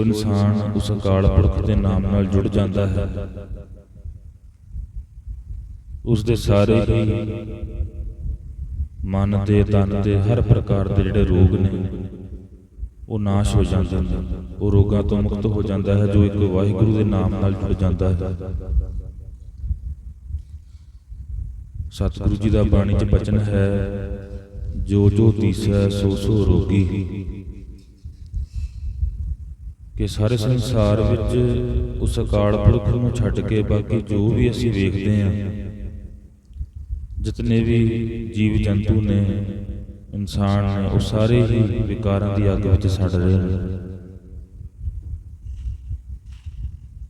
ਜੋ ਇਨਸਾਨ ਉਸ ਅਕਾਲ ਪੁਰਖ ਦੇ ਨਾਮ ਨਾਲ ਜੁੜ ਜਾਂਦਾ ਹੈ ਉਸ ਦੇ ਸਾਰੇ ਹੀ ਮਨ ਦੇ ਤਨ ਦੇ ਹਰ ਪ੍ਰਕਾਰ ਦੇ ਜਿਹੜੇ ਰੋਗ ਨੇ, ਉਹ ਨਾਸ਼ ਹੋ ਜਾਂਦੇ ਨੇ। ਉਹ ਰੋਗਾਂ ਤੋਂ ਮੁਕਤ ਹੋ ਜਾਂਦਾ ਹੈ, ਜੋ ਇੱਕ ਵਾਹਿਗੁਰੂ ਦੇ ਨਾਮ ਨਾਲ ਜੁੜ ਜਾਂਦਾ ਹੈ। ਸਤਿਗੁਰੂ ਜੀ ਦਾ ਬਾਣੀ 'ਚ ਬਚਨ ਹੈ, ਜੋ ਜੋ ਤੀਸੈ ਸੋ ਸੋ ਰੋਗੀ। ਕਿ ਸਾਰੇ ਸੰਸਾਰ ਵਿੱਚ ਉਸ ਅਕਾਲ ਪੁਰਖ ਨੂੰ ਛੱਡ ਕੇ ਬਾਕੀ ਜੋ ਵੀ ਅਸੀਂ ਵੇਖਦੇ ਹਾਂ, ਜਿਤਨੇ ਵੀ ਜੀਵ ਜੰਤੂ ਨੇ, ਇਨਸਾਨ ਨੇ, ਉਹ ਸਾਰੇ ਹੀ ਵਿਕਾਰਾਂ ਦੀ ਅੱਗ ਵਿੱਚ ਸੜ ਰਹੇ ਨੇ।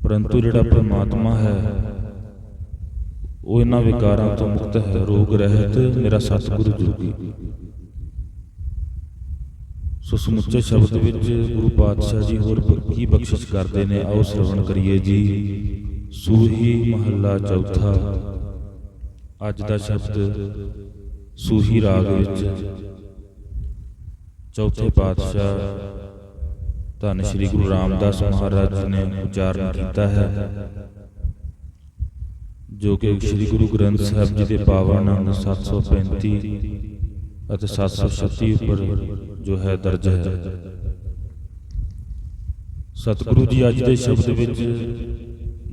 ਪਰੰਤੂ ਜਿਹੜਾ ਪ੍ਰਮਾਤਮਾ ਹੈ, ਉਹ ਇਹਨਾਂ ਵਿਕਾਰਾਂ ਤੋਂ ਮੁਕਤ ਹੈ, ਰੋਗ ਰਹਿਤ ਮੇਰਾ ਸਤਿਗੁਰੂ ਜੋਗੀ। ਸੋ ਸਮੁੱਚੇ ਸ਼ਬਦ ਵਿੱਚ ਗੁਰੂ ਪਾਤਸ਼ਾਹ ਜੀ ਹੋਰ ਕੀ ਬਖਸ਼ਿਸ਼ ਕਰਦੇ ਨੇ? ਆਓ ਸ਼ਰਵਣ ਕਰੀਏ ਜੀ। ਸੂਹੀ ਮਹੱਲਾ ਚੌਥਾ। ਅੱਜ ਦਾ ਸ਼ਬਦ ਸੂਹੀ ਰਾਗ ਵਿੱਚ। ਚੌਥੇ ਪਾਤਸ਼ਾਹ ਧੰਨ ਸ਼੍ਰੀ ਗੁਰੂ ਰਾਮਦਾਸ ਮਹਾਰਾਜ ਜੀ ਨੇ ਉਚਾਰਨ ਕੀਤਾ ਹੈ, ਜੋ ਕਿ ਸ਼੍ਰੀ ਗੁਰੂ ਗ੍ਰੰਥ ਸਾਹਿਬ ਜੀ ਦੇ ਪਾਵਨ ਅੰਗ 735 ਅਤੇ 736 ਉੱਪਰ ਜੋ ਹੈ ਦਰਜ ਹੈ। ਸਤਿਗੁਰੂ ਜੀ ਅੱਜ ਦੇ ਸ਼ਬਦ ਵਿੱਚ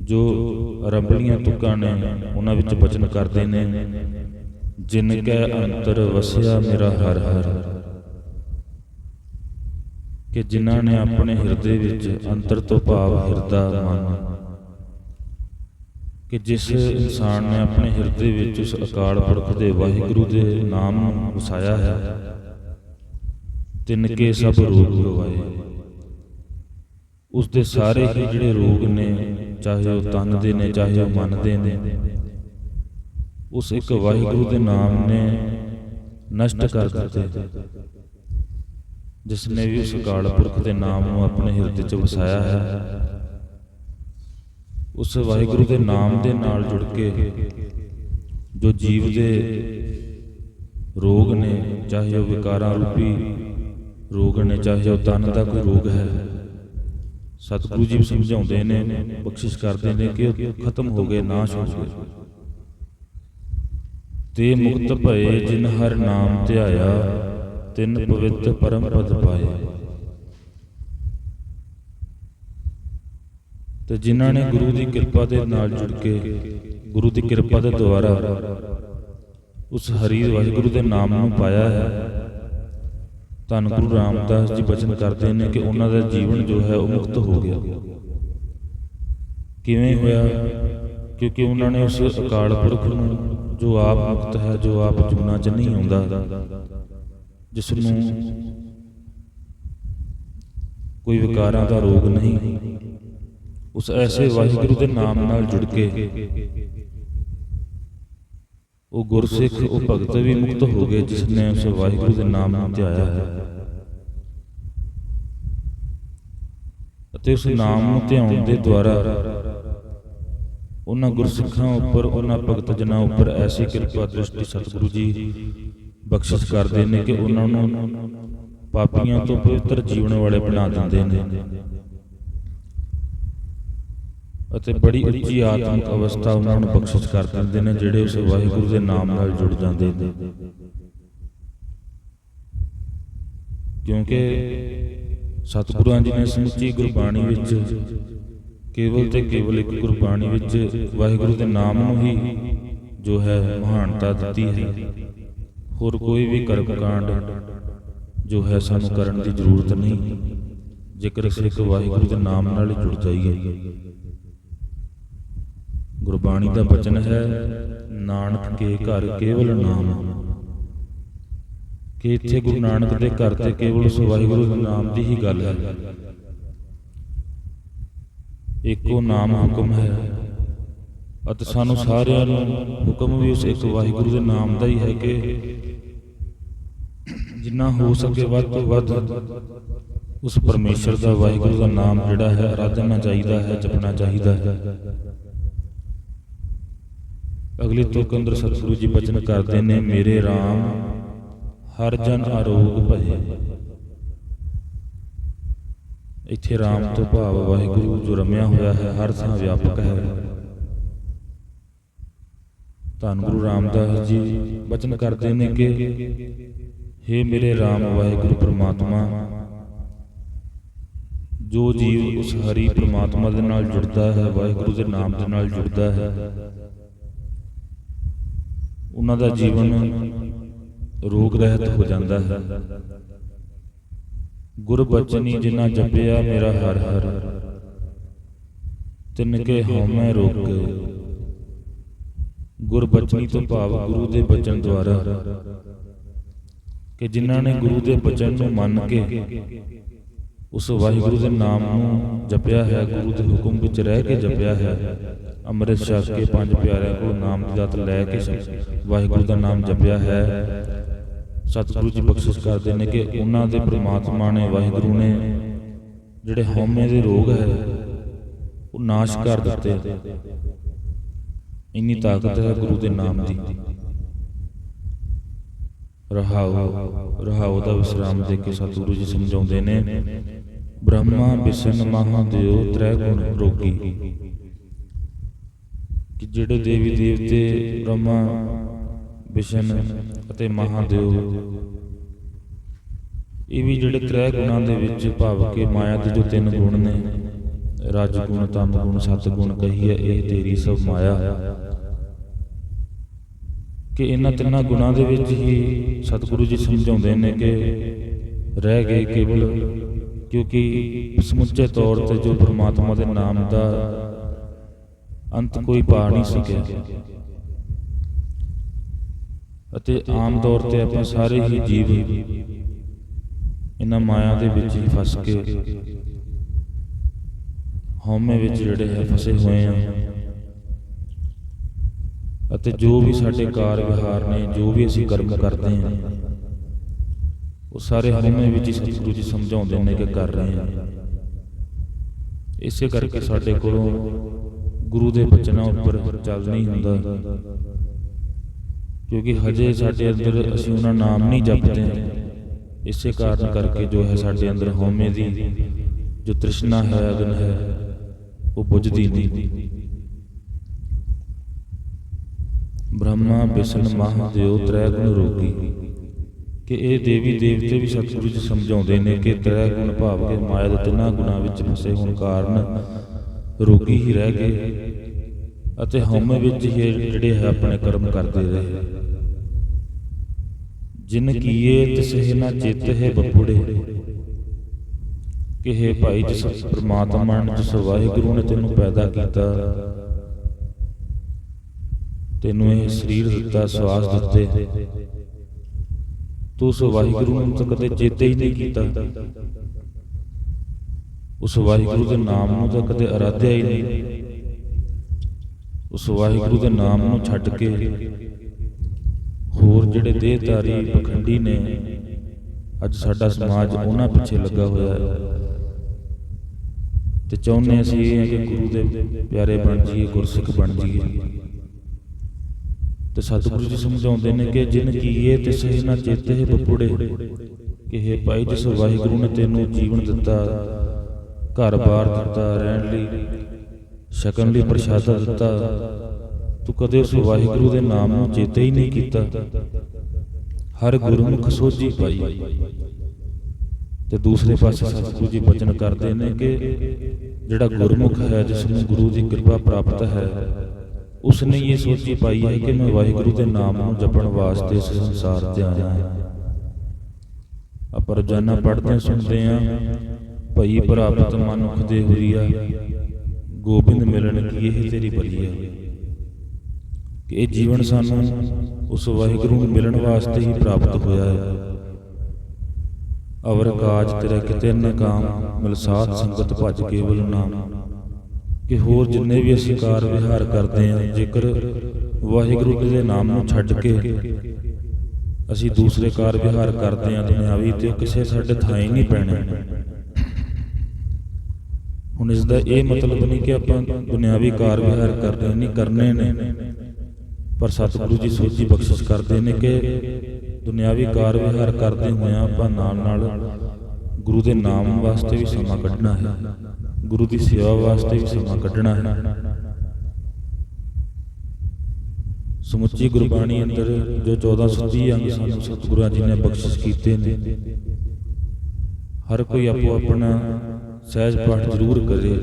ਜੋ ਅਰੰਭਲੀਆਂ ਤੁਕਾਂ ਨੇ ਉਹਨਾਂ ਵਿੱਚ ਬਚਨ ਕਰਦੇ ਨੇ, ਜਿਨ ਕੈ ਅੰਤਰ ਵਸਿਆ ਮੇਰਾ ਹਰ ਹਰ। ਕਿ ਜਿਨ੍ਹਾਂ ਨੇ ਆਪਣੇ ਹਿਰਦੇ ਵਿੱਚ ਅੰਤਰ ਤੋਂ ਭਾਵ ਹਿਰਦਾ ਮਨ ਕਿ ਜਿਸ ਇਨਸਾਨ ਨੇ ਆਪਣੇ ਹਿਰਦੇ ਵਿੱਚ ਉਸ ਅਕਾਲ ਪੁਰਖ ਦੇ ਵਾਹਿਗੁਰੂ ਦੇ ਨਾਮ ਨੂੰ ਵਸਾਇਆ ਹੈ, ਤਿੰਨ ਕੇ ਸਭ ਰੋਗ ਗਵਾਏ ਉਸ ਦੇ ਸਾਰੇ ਹੀ ਜਿਹੜੇ ਰੋਗ ਨੇ, ਚਾਹੇ ਉਹ ਤਨ ਦੇ ਨੇ, ਚਾਹੇ ਉਹ ਮਨ ਦੇ ਨੇ, ਉਸ ਇੱਕ ਵਾਹਿਗੁਰੂ ਦੇ ਨਾਮ ਨੇ ਨਸ਼ਟ ਕਰ ਦਿੱਤੇ। ਜਿਸ ਨੇ ਵੀ ਉਸ ਅਕਾਲ ਪੁਰਖ ਦੇ ਨਾਮ ਨੂੰ ਆਪਣੇ ਹਿਰਦੇ 'ਚ ਵਸਾਇਆ ਹੈ ਉਸ ਵਾਹਿਗੁਰੂ ਦੇ ਨਾਮ ਦੇ ਨਾਲ ਜੁੜ ਕੇ ਜੋ ਜੀਵ ਦੇ ਰੋਗ ਨੇ, ਚਾਹੇ ਉਹ ਵਿਕਾਰਾਂ ਰੂਪੀ ਰੋਗ ਨੇ, ਚਾਹੇ ਉਹ ਤਨ ਦਾ ਕੋਈ ਰੋਗ ਹੈ, ਸਤਿਗੁਰੂ ਜੀ ਸਮਝਾਉਂਦੇ ਨੇ, ਬਖਸ਼ਿਸ਼ ਕਰਦੇ ਨੇ ਕਿ ਉਹ ਖਤਮ ਹੋ ਗਏ, ਨਾਸ਼ ਹੋ ਗਏ। ਤੇ ਮੁਕਤ ਭਏ ਜਿਨ ਹਰ ਨਾਮ ਧਿਆਇਆ, ਤਿਨ ਪਵਿੱਤ ਪਰਮ ਪਦ ਪਾਇਆ ਤੇ ਜਿਨ੍ਹਾਂ ਨੇ ਗੁਰੂ ਦੀ ਕਿਰਪਾ ਦੇ ਨਾਲ ਜੁੜ ਕੇ ਗੁਰੂ ਦੀ ਕਿਰਪਾ ਦੇ ਦੁਆਰਾ ਉਸ ਹਰੀ ਵਾਹਿਗੁਰੂ ਦੇ ਨਾਮ ਨੂੰ ਪਾਇਆ ਹੈ। ਧੰਨ ਗੁਰੂ ਰਾਮਦਾਸ ਜੀ ਬਚਨ ਕਰਦੇ ਨੇ ਕਿ ਉਹਨਾਂ ਦਾ ਜੀਵਨ ਜੋ ਹੈ ਉਹ ਮੁਕਤ ਹੋ ਗਿਆ। ਕਿਵੇਂ ਹੋਇਆ? ਕਿਉਂਕਿ ਉਹਨਾਂ ਨੇ ਉਸ ਅਕਾਲ ਪੁਰਖ ਨੂੰ ਜੋ ਆਪ ਮੁਕਤ ਹੈ, ਜੋ ਆਪ ਜੁਨਾ ਚ ਨਹੀਂ ਆਉਂਦਾ, ਜਿਸ ਨੂੰ ਕੋਈ ਵਿਕਾਰਾਂ ਦਾ ਰੋਗ ਨਹੀਂ ਉਸ ਐਸੇ ਵਾਹਿਗੁਰੂ ਦੇ ਨਾਮ ਨਾਲ ਜੁੜ ਕੇ ਉਹ ਗੁਰਸਿੱਖ ਉਹ ਭਗਤ ਵੀ ਮੁਕਤ ਹੋ ਗਏ ਜਿਸ ਨੇ ਉਸ ਵਾਹਿਗੁਰੂ ਦੇ ਨਾਮ ਨੂੰ ਧਿਆਇਆ ਹੈ। ਅਤੇ ਉਸ ਨਾਮ ਨੂੰ ਧਿਆਉਣ ਦੇ ਦੁਆਰਾ ਉਹਨਾਂ ਗੁਰਸਿੱਖਾਂ ਉੱਪਰ ਉਹਨਾਂ ਭਗਤ ਜਨਾਂ ਉੱਪਰ ਐਸੀ ਕਿਰਪਾ ਦ੍ਰਿਸ਼ਟੀ ਸਤਿਗੁਰੂ ਜੀ ਬਖਸ਼ਿਸ਼ ਕਰਦੇ ਨੇ ਕਿ ਉਹਨਾਂ ਨੂੰ ਪਾਪੀਆਂ ਤੋਂ ਪਵਿੱਤਰ ਜੀਵਨ ਵਾਲੇ ਬਣਾ ਦਿੰਦੇ ਨੇ। ਅਤੇ ਬੜੀ ਉੱਚੀ ਆਤਮਿਕ ਅਵਸਥਾ ਉਹਨਾਂ ਨੂੰ ਬਖਸ਼ਿਸ਼ ਕਰ ਦਿੰਦੇ ਨੇ ਜਿਹੜੇ ਉਸ ਵਾਹਿਗੁਰੂ ਦੇ ਨਾਮ ਨਾਲ ਜੁੜ ਜਾਂਦੇ ਨੇ। ਕਿਉਂਕਿ ਸਤਿਗੁਰਾਂ ਜੀ ਨੇ ਸਮੁੱਚੀ ਗੁਰਬਾਣੀ ਵਿੱਚ ਕੇਵਲ ਤੇ ਕੇਵਲ ਇੱਕ ਗੁਰਬਾਣੀ ਵਿੱਚ ਵਾਹਿਗੁਰੂ ਦੇ ਨਾਮ ਨੂੰ ਹੀ ਜੋ ਹੈ ਮਹਾਨਤਾ ਦਿੱਤੀ ਹੈ। ਹੋਰ ਕੋਈ ਵੀ ਕਰਮ ਕਾਂਡ ਜੋ ਹੈ ਸਾਨੂੰ ਕਰਨ ਦੀ ਜ਼ਰੂਰਤ ਨਹੀਂ। ਜੇਕਰ ਅਸੀਂ ਇੱਕ ਵਾਹਿਗੁਰੂ ਦੇ ਨਾਮ ਨਾਲ ਹੀ ਜੁੜ ਜਾਈਏ ਗੁਰਬਾਣੀ ਦਾ ਬਚਨ ਹੈ, ਨਾਨਕ ਕੇ ਘਰ ਕੇਵਲ ਨਾਮ। ਕਿ ਇੱਥੇ ਗੁਰੂ ਨਾਨਕ ਦੇ ਘਰ ਤੇ ਕੇਵਲ ਉਸ ਵਾਹਿਗੁਰੂ ਦੇ ਨਾਮ ਦੀ ਹੀ ਗੱਲ ਹੈ। ਇੱਕੋ ਨਾਮ ਹੁਕਮ ਹੈ ਅਤੇ ਸਾਨੂੰ ਸਾਰਿਆਂ ਨੂੰ ਹੁਕਮ ਵੀ ਉਸ ਇੱਕ ਵਾਹਿਗੁਰੂ ਦੇ ਨਾਮ ਦਾ ਹੀ ਹੈ ਕਿ ਜਿੰਨਾ ਹੋ ਸਕੇ ਵੱਧ ਤੋਂ ਵੱਧ ਉਸ ਪਰਮੇਸ਼ਰ ਦਾ ਵਾਹਿਗੁਰੂ ਦਾ ਨਾਮ ਜਿਹੜਾ ਹੈ ਆਰਾਧਨਾ ਚਾਹੀਦਾ ਹੈ, ਜਪਣਾ ਚਾਹੀਦਾ ਹੈ। ਅਗਲੀ ਤੁਕ ਅੰਦਰ ਸਤਿਗੁਰੂ ਜੀ ਬਚਨ ਕਰਦੇ ਨੇ, ਮੇਰੇ RAM ਹਰ ਜਨ ਅਰੋਗ ਭਜੇ। ਇੱਥੇ ਰਾਮ ਤੋਂ ਭਾਵ ਵਾਹਿਗੁਰੂ ਜੋ ਰਮਿਆ ਹੋਇਆ ਹੈ, ਹਰ ਥਾਂ ਵਿਆਪਕ ਹੈ। ਧੰਨ ਗੁਰੂ ਰਾਮਦਾਸ ਜੀ, ਬਚਨ ਕਰਦੇ ਨੇ ਕਿ हे ਮੇਰੇ RAM ਵਾਹਿਗੁਰੂ ਪ੍ਰਮਾਤਮਾ, ਜੋ ਜੀਵ ਉਸ ਹਰੀ ਪ੍ਰਮਾਤਮਾ ਦੇ ਨਾਲ ਜੁੜਦਾ ਹੈ, ਵਾਹਿਗੁਰੂ ਦੇ ਨਾਮ ਦੇ ਨਾਲ ਜੁੜਦਾ ਹੈ ਉਹਨਾਂ ਦਾ ਜੀਵਨ ਰੋਗ ਰਹਿਤ ਹੋ ਜਾਂਦਾ ਹੈ। ਗੁਰ ਜਿਨ੍ਹਾਂ ਜਪਿਆ, ਮੇਰਾ ਹਰ ਹਰ। ਤਿਨ ਕੇ ਹਉਮੈ ਰੋਕੇ ਗੁਰ ਤੋਂ ਭਾਵ ਗੁਰੂ ਦੇ ਬਚਨ ਦੁਆਰਾ ਕਿ ਜਿਨ੍ਹਾਂ ਨੇ ਗੁਰੂ ਦੇ ਬਚਨ ਨੂੰ ਮੰਨ ਕੇ ਉਸ ਵਾਹਿਗੁਰੂ ਦੇ ਨਾਮ ਨੂੰ ਜਪਿਆ ਹੈ, ਗੁਰੂ ਦੇ ਹੁਕਮ ਵਿੱਚ ਰਹਿ ਕੇ ਜਪਿਆ ਹੈ ਅੰਮ੍ਰਿਤ ਛਕ ਕੇ ਪੰਜ ਪਿਆਰਿਆਂ ਕੋਲ ਨਾਮ ਦੀ ਦਾਤ ਲੈ ਕੇ ਵਾਹਿਗੁਰੂ ਦਾ ਨਾਮ ਜਪਿਆ ਹੈ। ਸਤਿਗੁਰੂ ਜੀ ਬਖਸ਼ਿਸ਼ ਕਰਦੇ ਨੇ ਕਿ ਉਹਨਾਂ ਦੇ ਪ੍ਰਮਾਤਮਾ ਨੇ ਵਾਹਿਗੁਰੂ ਨੇ ਜਿਹੜੇ ਹਉਮੈ ਦੇ ਰੋਗ ਹੈ ਉਹ ਨਾਸ਼ ਕਰ ਦਿੱਤੇ। ਇੰਨੀ ਤਾਕਤ ਹੈ ਗੁਰੂ ਦੇ ਨਾਮ ਦੀ। ਰਹਾਉ ਰਹਾਉ ਦਾ ਵਿਸਰਾਮ ਦੇ ਕੇ ਸਤਿਗੁਰੂ ਜੀ ਸਮਝਾਉਂਦੇ ਨੇ ਬ੍ਰਹਮਾ ਵਿਸ਼ਨ ਮਹਾਦੇਵ ਤ੍ਰੈ ਗੁਣ ਰੋਗੀ। ਕਿ ਜਿਹੜੇ ਦੇਵੀ ਦੇਵਤੇ ਬ੍ਰਹਮਾ, ਵਿਸ਼ਨ ਅਤੇ ਮਹਾਦੇਵ ਇਹ ਵੀ ਜਿਹੜੇ ਤ੍ਰੈ ਗੁਣਾਂ ਦੇ ਵਿੱਚ ਭਾਵ ਕੇ ਮਾਇਆ ਦੇ ਜੋ ਤਿੰਨ ਗੁਣ ਨੇ ਰਜ ਗੁਣ ਤਮ ਗੁਣ ਸਤ ਗੁਣ ਕਹੀਏ ਇਹ ਤੇਰੀ ਸਭ ਮਾਇਆ। ਕਿ ਇਹਨਾਂ ਤਿੰਨਾਂ ਗੁਣਾਂ ਦੇ ਵਿੱਚ ਹੀ ਸਤਿਗੁਰੂ ਜੀ ਸਮਝਾਉਂਦੇ ਨੇ ਕਿ ਰਹਿ ਗਏ ਕੇਵਲ ਕਿਉਂਕਿ ਸਮੁੱਚੇ ਤੌਰ ਤੇ ਜੋ ਪ੍ਰਮਾਤਮਾ ਦੇ ਨਾਮ ਦਾ ਅੰਤ ਕੋਈ ਪਾ ਨਹੀਂ ਸਕਿਆ ਅਤੇ ਆਮ ਤੌਰ ਤੇ ਆਪਾਂ ਸਾਰੇ ਹੀ ਜੀਵ ਇਹਨਾਂ ਮਾਇਆ ਦੇ ਵਿੱਚ ਹੀ ਫਸ ਕੇ ਹਉਮੈ ਵਿੱਚ ਜਿਹੜੇ ਹੈ ਫਸੇ ਹੋਏ ਆ। ਅਤੇ ਜੋ ਵੀ ਸਾਡੇ ਕਾਰ ਵਿਹਾਰ ਨੇ ਜੋ ਵੀ ਅਸੀਂ ਕਰਮ ਕਰਦੇ ਹਾਂ ਉਹ ਸਾਰੇ ਹਉਮੈ ਵਿੱਚ ਹੀ ਸਤਿਗੁਰੂ ਜੀ ਸਮਝਾਉਂਦੇ ਨੇ ਕਿ ਕਰ ਰਹੇ ਹਾਂ ਇਸੇ ਕਰਕੇ ਸਾਡੇ ਕੋਲੋਂ ਗੁਰੂ ਦੇ ਬਚਨਾਂ ਉੱਪਰ ਚੱਲ ਨਹੀਂ ਹੁੰਦਾ ਕਿਉਂਕਿ ਹਜੇ ਸਾਡੇ ਅੰਦਰ ਅਸੀਂ ਉਹਨਾਂ ਨਾਮ ਨਹੀਂ ਜਪਦੇ। ਇਸੇ ਕਾਰਨ ਕਰਕੇ ਜੋ ਹੈ ਸਾਡੇ ਅੰਦਰ ਹਉਮੈ ਦੀ ਜੋ ਤ੍ਰਿਸ਼ਨਾ ਹੈ, ਅਗਨ ਹੈ, ਉਹ ਬੁਝਦੀ ਨਹੀਂ। ਬ੍ਰਹਮਾ ਵਿਸ਼ਨ ਮਹਾਦੇਵ ਤ੍ਰੈ ਗੁਣ ਰੋਗੀ। ਕਿ ਇਹ ਦੇਵੀ ਦੇਵਤੇ ਵੀ ਸਤਿਗੁਰੂ ਜੀ ਸਮਝਾਉਂਦੇ ਨੇ ਕਿ ਤ੍ਰੈ ਗੁਣ ਭਾਵ ਕੇ ਮਾਇਆ ਦੇ ਤਿੰਨਾਂ ਗੁਣਾਂ ਵਿੱਚ ਫਸੇ ਹੋਣ ਕਾਰਨ ਰੋਗੀ ਹੀ ਰਹਿ ਗਏ ਅਤੇ ਹਉਮੈ ਵਿੱਚ ਹੀ ਜਿਹੜੇ ਹੈ ਆਪਣੇ ਕਰਮ ਕਰਦੇ ਰਹੇ। ਜਿਨ ਕੀਏ ਤਿਸਹਿ ਨਾ ਚਿਤ ਹੈ ਬਪੁੜੇ ਕਿ ਭਾਈ ਜਿਸ ਪ੍ਰਮਾਤਮਾ ਨੇ ਜਿਸ ਵਾਹਿਗੁਰੂ ਨੇ ਤੈਨੂੰ ਪੈਦਾ ਕੀਤਾ, ਤੈਨੂੰ ਇਹ ਸਰੀਰ ਦਿੱਤਾ, ਸਵਾਸ ਦਿੱਤੇ। ਤੂੰ ਉਸ ਵਾਹਿਗੁਰੂ ਨੂੰ ਤਾਂ ਕਦੇ ਚੇਤੇ ਹੀ ਨਹੀਂ ਕੀਤਾ। ਉਸ ਵਾਹਿਗੁਰੂ ਦੇ ਨਾਮ ਨੂੰ ਤਾਂ ਕਦੇ ਅਰਾਧਿਆ ਹੀ ਨਹੀਂ। ਉਸ ਵਾਹਿਗੁਰੂ ਦੇ ਨਾਮ ਨੂੰ ਛੱਡ ਕੇ ਹੋਰ ਜਿਹੜੇ ਦੇਹਧਾਰੀ ਪਖੰਡੀ ਨੇ, ਅੱਜ ਸਾਡਾ ਸਮਾਜ ਉਹਨਾਂ ਪਿੱਛੇ ਲੱਗਾ ਹੋਇਆ ਹੈ। ਤੇ ਚਾਹੁੰਦੇ ਅਸੀਂ ਇਹ ਹੈ ਕਿ ਗੁਰੂ ਦੇ ਪਿਆਰੇ ਬਣ ਜਾਈਏ, ਗੁਰਸਿੱਖ ਬਣ ਜਾਈਏ। ਤੇ ਸਤਿਗੁਰੂ ਜੀ ਸਮਝਾਉਂਦੇ ਨੇ ਕਿ ਜਿਨ ਕੀਏ ਤੇ ਸਹਿ ਨਾ ਚੇਤੇ ਬਪੁੜੇ, ਕਿ ਹੈ ਭਾਈ ਜਿਸ ਵਾਹਿਗੁਰੂ ਨੇ ਤੈਨੂੰ ਜੀਵਨ ਦਿੱਤਾ ਘਰ-ਬਾਰ ਦਿੱਤਾ, ਰਹਿਣ ਲਈ। ਛਕਣ ਲਈ ਪ੍ਰਸ਼ਾਦਾ ਦਿੱਤਾ। ਤੂੰ ਕਦੇ ਉਸ ਵਾਹਿਗੁਰੂ ਦੇ ਨਾਮ ਨੂੰ ਚੇਤੇ ਹੀ ਨਹੀਂ ਕੀਤਾ। ਹਰ ਗੁਰਮੁਖ ਸੋਝੀ ਪਾਈ। ਤੇ ਦੂਸਰੇ ਪਾਸੇ ਸਤਿਗੁਰੂ ਜੀ ਬਚਨ ਕਰਦੇ ਨੇ ਕਿ ਜਿਹੜਾ ਗੁਰਮੁਖ ਹੈ, ਜਿਸ ਨੂੰ ਗੁਰੂ ਦੀ ਕਿਰਪਾ ਪ੍ਰਾਪਤ ਹੈ ਉਸ ਨੇ ਇਹ ਸੋਚੀ ਪਾਈ ਹੈ ਕਿ ਮੈਂ ਵਾਹਿਗੁਰੂ ਦੇ ਨਾਮ ਨੂੰ ਜਪਣ ਵਾਸਤੇ ਇਸ ਸੰਸਾਰ ਤੇ ਆਇਆ ਹਾਂ। ਆਪਾਂ ਰੋਜ਼ਾਨਾ ਪੜ੍ਹਦੇ ਸੁਣਦੇ ਆਂ ਭਈ ਪ੍ਰਾਪਤ ਮਨੁੱਖ ਦੇ ਹੁਰੀਆ ਗੋਬਿੰਦ ਮਿਲਣ ਕੀ ਇਹ ਤੇਰੀ ਬਲੀਆ ਕਿ ਇਹ ਜੀਵਨ ਸਾਨੂੰ ਉਸ ਵਾਹਿਗੁਰੂ ਨੂੰ ਮਿਲਣ ਵਾਸਤੇ ਹੀ ਪ੍ਰਾਪਤ ਹੋਇਆ ਹੈ। ਅਵਰ ਕਾਜ ਤੇਰਾ ਕਿਤੇ ਨਾ ਕਾਮ ਮਿਲ ਸੰਗਤ ਭਜ ਕੇਵਲ ਨਾਮ ਕਿ ਹੋਰ ਜਿੰਨੇ ਵੀ ਅਸੀਂ ਕਾਰ ਵਿਹਾਰ ਕਰਦੇ ਹਾਂ, ਜੇਕਰ ਵਾਹਿਗੁਰੂ ਜੀ ਦੇ ਨਾਮ ਨੂੰ ਛੱਡ ਕੇ ਅਸੀਂ ਦੂਸਰੇ ਕਾਰ ਵਿਹਾਰ ਕਰਦੇ ਹਾਂ, ਦੁਨਿਆਵੀ ਤੇ ਕਿਸੇ ਸਾਡੇ ਥਾਂ ਹੀ ਨਹੀਂ ਪੈਣਾ। ਹੁਣ ਇਸ ਦਾ ਇਹ ਮਤਲਬ ਨਹੀਂ ਕਿ ਆਪਾਂ ਦੁਨਿਆਵੀ ਕਾਰ ਵਿਹਾਰ ਕਰ ਰਹੇ ਨਹੀਂ, ਕਰਨੇ ਨੇ। ਪਰ ਸਤਿਗੁਰੂ ਜੀ ਸੋਝੀ ਬਖਸ਼ਿਸ਼ ਕਰਦੇ ਨੇ ਕਿ ਦੁਨਿਆਵੀ ਕਾਰ ਵਿਹਾਰ ਕਰਦੇ ਹੋਇਆ ਆਪਾਂ ਨਾਲ ਨਾਲ ਗੁਰੂ ਦੇ ਨਾਮ ਵਾਸਤੇ ਵੀ ਸਮਾਂ ਕੱਢਣਾ ਹੈ, ਗੁਰੂ ਦੀ ਸੇਵਾ ਵਾਸਤੇ ਵੀ ਸਮਾਂ ਕੱਢਣਾ ਹੈ। ਸਮੁੱਚੀ ਗੁਰਬਾਣੀ ਅੰਦਰ ਜੋ 1430 ਅੰਗ ਸਾਨੂੰ ਸਤਿਗੁਰਾਂ ਜੀ ਨੇ ਬਖਸ਼ਿਸ਼ ਕੀਤੇ ਨੇ, ਹਰ ਕੋਈ ਆਪੋ ਆਪਣਾ ਸਹਿਜ ਪਾਠ ਜ਼ਰੂਰ ਕਰੇ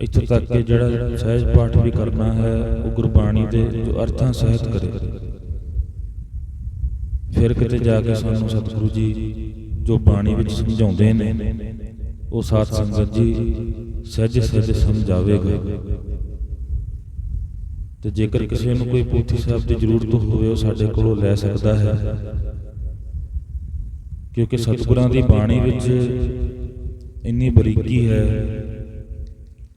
ਇੱਥੋਂ ਤੱਕ ਕਿ ਜਿਹੜਾ ਸਹਿਜ ਪਾਠ ਵੀ ਕਰਨਾ ਹੈ, ਉਹ ਗੁਰਬਾਣੀ ਦੇ ਜੋ ਅਰਥਾਂ ਸਹਿਤ ਕਰੇ। ਫਿਰ ਕਿਤੇ ਜਾ ਕੇ ਸਾਨੂੰ ਸਤਿਗੁਰੂ ਜੀ ਜੋ ਬਾਣੀ ਵਿੱਚ ਸਮਝਾਉਂਦੇ ਨੇ, ਉਹ ਸਾਧ ਸੰਗਤ ਜੀ ਸਹਿਜ ਸਹਿਜ ਸਮਝਾਵੇਗਾ। ਤੇ ਜੇਕਰ ਕਿਸੇ ਨੂੰ ਕੋਈ ਪੋਥੀ ਸਾਹਿਬ ਦੀ ਜ਼ਰੂਰਤ ਹੋਵੇ, ਉਹ ਸਾਡੇ ਕੋਲੋਂ ਲੈ ਸਕਦਾ ਹੈ। ਕਿਉਂਕਿ ਸਤਿਗੁਰਾਂ ਦੀ ਬਾਣੀ ਵਿੱਚ ਇੰਨੀ ਬਰੀਕੀ ਹੈ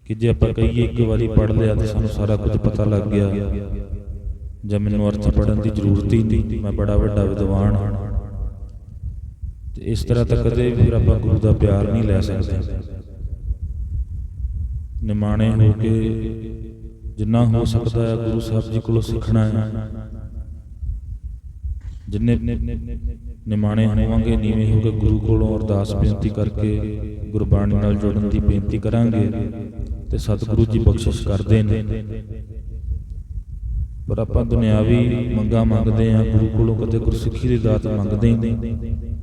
ਕਿ ਜੇ ਆਪਾਂ ਕਹੀਏ ਇੱਕ ਵਾਰੀ ਪੜ੍ਹ ਲਿਆ ਤਾਂ ਸਾਨੂੰ ਸਾਰਾ ਕੁਝ ਪਤਾ ਲੱਗ ਗਿਆ। ਜਾਂ ਮੈਨੂੰ ਅਰਥ ਪੜਨ ਦੀ ਜ਼ਰੂਰਤ ਹੀ ਨਹੀਂ। ਮੈਂ ਬੜਾ ਵੱਡਾ ਵਿਦਵਾਨ ਹਾਂ। ਤੇ ਇਸ ਤਰ੍ਹਾਂ ਤਾਂ ਕਦੇ ਵੀ ਆਪਾਂ ਗੁਰੂ ਦਾ ਪਿਆਰ ਨਹੀਂ ਲੈ ਸਕਦੇ। ਨਿਮਾਣੇ ਹੋ ਕੇ ਜਿੰਨਾ ਹੋ ਸਕਦਾ ਹੈ ਗੁਰੂ ਸਾਹਿਬ ਜੀ ਕੋਲੋਂ ਸਿੱਖਣਾ ਹੈ। ਜਿੰਨੇ ਨਿਮਾਣੇ ਹੋਵਾਂਗੇ, ਨੀਵੇਂ ਹੋ ਕੇ ਗੁਰੂ ਕੋਲੋਂ ਅਰਦਾਸ ਬੇਨਤੀ ਕਰਕੇ ਗੁਰਬਾਣੀ ਨਾਲ ਜੁੜਨ ਦੀ ਬੇਨਤੀ ਕਰਾਂਗੇ ਤੇ ਸਤਿਗੁਰੂ ਜੀ ਬਖਸ਼ਿਸ਼ ਕਰਦੇ ਨੇ। ਪਰ ਆਪਾਂ ਦੁਨਿਆਵੀ ਮੰਗਾ ਮੰਗਦੇ ਆ ਗੁਰੂ ਕੋਲੋਂ ਕਦੇ ਗੁਰਸਿੱਖੀ ਦੀ ਦਾਤ ਮੰਗਦੇ ਹੀ ਨਹੀਂ।